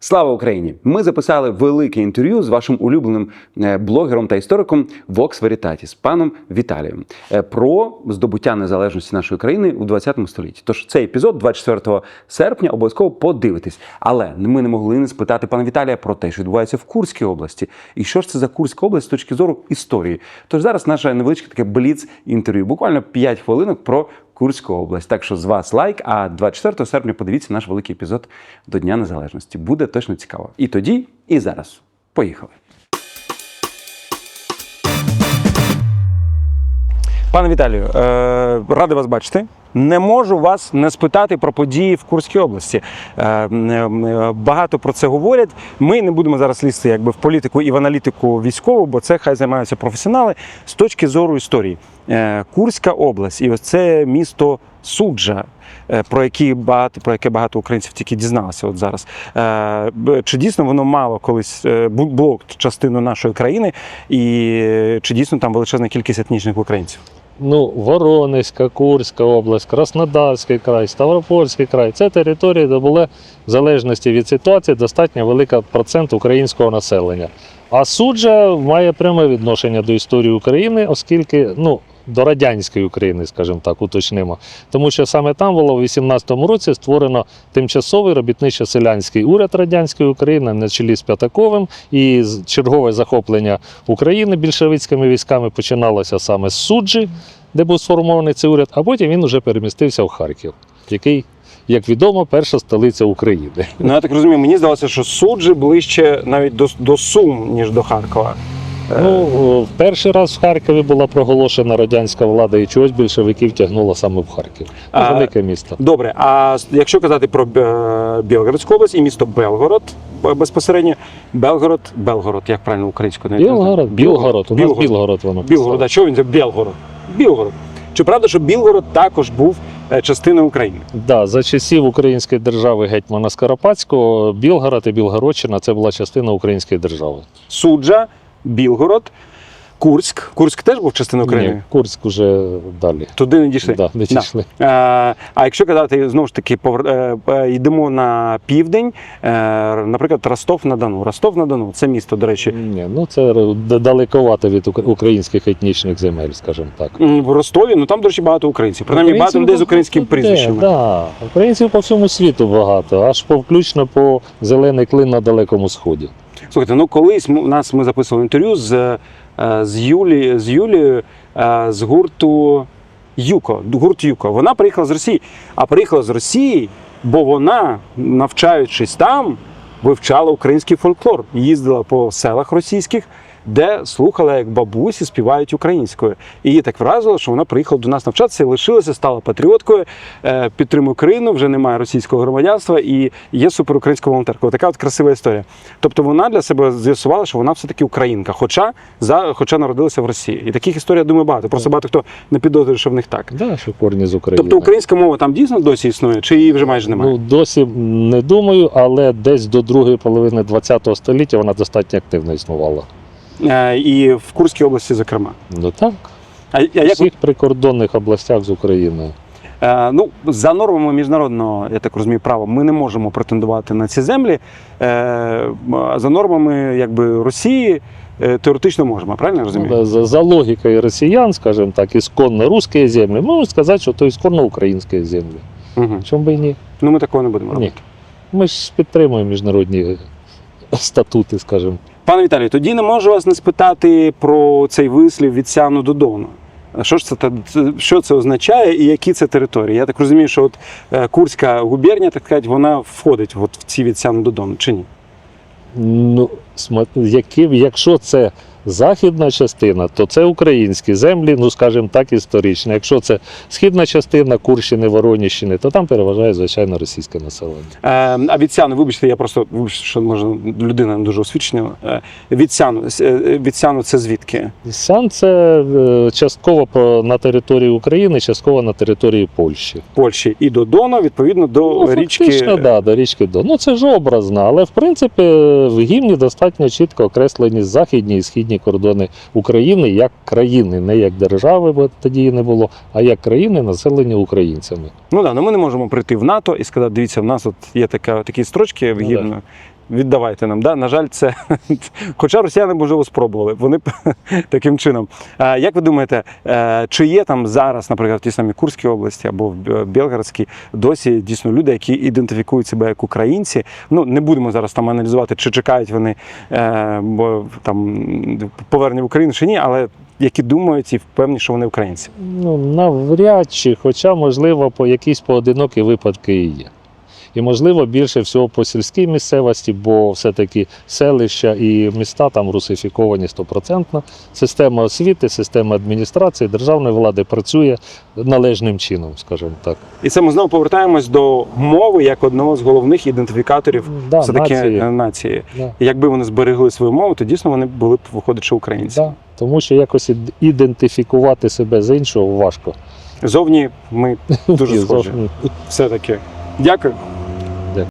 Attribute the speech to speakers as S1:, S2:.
S1: Слава Україні! Ми записали велике інтерв'ю з вашим улюбленим е, блогером та істориком Vox Veritatis, паном Віталієм, е, про здобуття незалежності нашої країни у 20 столітті. Тож цей епізод 24 серпня обов'язково подивитесь. Але ми не могли не спитати пана Віталія про те, що відбувається в Курській області, і що ж це за Курська область з точки зору історії. Тож зараз наше невеличке таке бліц інтерв'ю, буквально 5 хвилинок про. Курську область. Так що з вас лайк. А 24 серпня подивіться наш великий епізод до Дня Незалежності. Буде точно цікаво. І тоді, і зараз. Поїхали. Пане Віталію, е, радий вас бачити. Не можу вас не спитати про події в Курській області. Е, м, е, багато про це говорять. Ми не будемо зараз лізти якби в політику і в аналітику військову, бо це хай займаються професіонали з точки зору історії. Е, Курська область, і ось це місто Суджа, е, про які багато про яке багато українців тільки дізналися от зараз. Е, Чи дійсно воно мало колись е, бу- було частиною нашої країни, і е, чи дійсно там величезна кількість етнічних українців?
S2: Ну, Воронезька, Курська область, Краснодарський край, Ставропольський край це території, де були в залежності від ситуації достатньо велика процент українського населення. А суджа має пряме відношення до історії України, оскільки ну, до радянської України, скажімо так, уточнимо. Тому що саме там було в 18-му році створено тимчасовий робітничо-селянський уряд радянської України на чолі з П'ятаковим, і чергове захоплення України більшовицькими військами починалося саме з суджі, де був сформований цей уряд, а потім він вже перемістився в Харків, який, як відомо, перша столиця України.
S1: Ну я так розумію, мені здалося, що суджі ближче навіть до, до Сум, ніж до Харкова. Е,
S2: Ну, в перший раз в Харкові була проголошена радянська влада, і чогось більшовиків тягнуло саме в Харків. Ну,
S1: А,
S2: Велике місто.
S1: Добре, а якщо казати про Бе- Білгородську область і місто Белгород безпосередньо, Белгород, Белгород, як правильно українською не.
S2: Білгород, Білгород, у нас
S1: Білгород.
S2: Білгород воно.
S1: Білгород, а чого він це Білгород? Білгород. Чи правда, що Білгород також був е, частиною України?
S2: Да, за часів Української держави гетьмана Скоропадського Білгород і Білгородщина це була частина Української держави.
S1: Суджа, Білгород, Курськ. Курськ теж був частиною України?
S2: Ні, Курськ уже далі.
S1: Туди не дійшли.
S2: Да, не дійшли.
S1: Е, а якщо казати знову ж таки, повер... е, е, йдемо на південь, наприклад, Ростов на Дону. Ростов на Дону це місто, до речі.
S2: Ні, ну це далековато від ук- українських етнічних земель, скажімо так.
S1: В Ростові, ну там, до речі, багато українців. Принаймні багато
S2: Українців
S1: людей з
S2: багато
S1: українськими
S2: де. Да. Українців по всьому світу багато, аж по включно по зелений клин на Далекому Сході.
S1: Слухайте, ну колись у нас ми записували інтерв'ю з, е, з, Юлі, з Юлією е, з гурту Юко. Гурт Юко. Вона приїхала з Росії, а приїхала з Росії, бо вона, навчаючись там, вивчала український фольклор. Їздила по селах російських, де слухала, як бабусі співають українською. І її так вразило, що вона приїхала до нас навчатися, лишилася, стала патріоткою, е, підтримує Україну, вже немає російського громадянства і є суперукраїнською волонтеркою. Така от красива історія. Тобто вона для себе з'ясувала, що вона все-таки українка, хоча, за, хоча народилася в Росії. І таких історій, я думаю, багато. Просто багато хто не підозрює, що в них так.
S2: Да, що корні з України.
S1: Тобто українська мова там дійсно досі існує, чи її вже майже немає?
S2: Ну, досі не думаю, але десь до другої половини ХХ століття вона достатньо активно існувала.
S1: Е, і в Курській області, зокрема.
S2: Ну так,
S1: А, а
S2: в
S1: як ви
S2: всіх прикордонних областях з Україною.
S1: Е, ну, за нормами міжнародного, я так розумію, права, ми не можемо претендувати на ці землі. Е, за нормами якби, Росії е, теоретично можемо, правильно я
S2: Ну,
S1: розумію?
S2: да, за, за логікою росіян, скажімо так, ісконно русські землі, можна сказати, що то ісконно українські землі.
S1: Угу.
S2: Чому би і ні?
S1: Ну, ми такого не будемо
S2: Ні.
S1: робити.
S2: Ми ж підтримуємо міжнародні статути, скажімо.
S1: Пане Віталію, тоді не можу вас не спитати про цей вислів від Сяну до Дону. Що ж це, що це означає і які це території? Я так розумію, що от е, Курська губернія, так сказати, вона входить от в ці від Сяну до Дону, чи ні?
S2: Ну, якщо це західна частина, то це українські землі, ну скажімо так, історичні. Якщо це східна частина Курщини, Вороніщини, то там переважає, звичайно, російське населення.
S1: Е, а від Сяну, вибачте, я просто вибачте, що може людина не дуже освічена. Е, с- е, від це звідки?
S2: Сан це е, частково на території України, частково на території Польщі.
S1: Польщі і до Дона, відповідно до
S2: Ну,
S1: річки.
S2: фактично, да, до річки Дон. Ну це ж образно, але в принципі в гімні достатньо чітко окреслені західні і східні кордони України як країни, не як держави, бо тоді не було, а як країни, населені українцями.
S1: Ну да, ну ми не можемо прийти в НАТО і сказати, дивіться, в нас от є така, такі строчки в
S2: Ну,
S1: гімну. Віддавайте нам. Да? На жаль, це хоча росіяни можливо спробували, вони таким чином. Як ви думаєте, е, чи є там зараз, наприклад, в тій самій Курській області або в Білгородській, досі дійсно люди, які ідентифікують себе як українці? Ну не будемо зараз там аналізувати, чи чекають вони е, бо, там повернення в Україну чи ні, але які думають і впевнені, що вони українці.
S2: Ну, навряд чи, хоча, можливо, по якісь поодинокі випадки і є. І, можливо, більше всього по сільській місцевості, бо все-таки селища і міста там русифіковані стопроцентно. Система освіти, система адміністрації, державної влади працює належним чином, скажімо так.
S1: І це ми знову повертаємось до мови як одного з головних ідентифікаторів
S2: Да,
S1: все таки
S2: нації.
S1: нації.
S2: Да.
S1: І Якби вони зберегли свою мову, то дійсно вони були б виходить, що українці.
S2: Да. Тому що якось ідентифікувати себе з іншого важко.
S1: Зовні ми дуже схожі. Все таки. Дякую.